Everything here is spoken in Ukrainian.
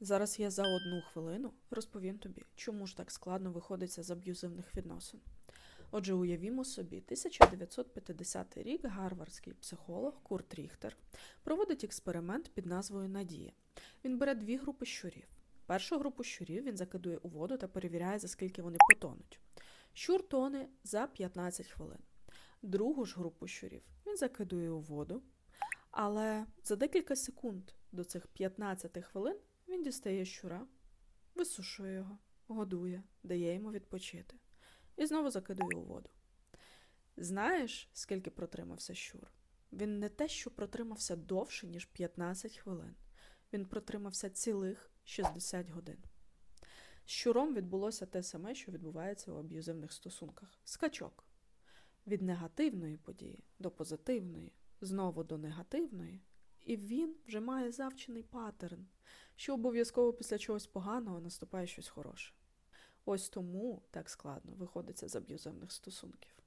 Зараз я за одну хвилину розповім тобі, чому ж так складно виходиться з аб'юзивних відносин. Отже, уявімо собі, 1950 рік гарвардський психолог Курт Ріхтер проводить експеримент під назвою Надія. Він бере дві групи щурів. Першу групу щурів він закидує у воду та перевіряє, за скільки вони потонуть. Щур тоне за 15 хвилин. Другу ж групу щурів він закидує у воду, але за декілька секунд до цих 15 хвилин він дістає щура, висушує його, годує, дає йому відпочити і знову закидує у воду. Знаєш, скільки протримався щур? Він не те, що протримався довше, ніж 15 хвилин. Він протримався цілих 60 годин. З щуром відбулося те саме, що відбувається у аб'юзивних стосунках скачок. Від негативної події до позитивної, знову до негативної, і він вже має завчений паттерн, що обов'язково після чогось поганого наступає щось хороше. Ось тому так складно виходиться з аб'юзивних стосунків.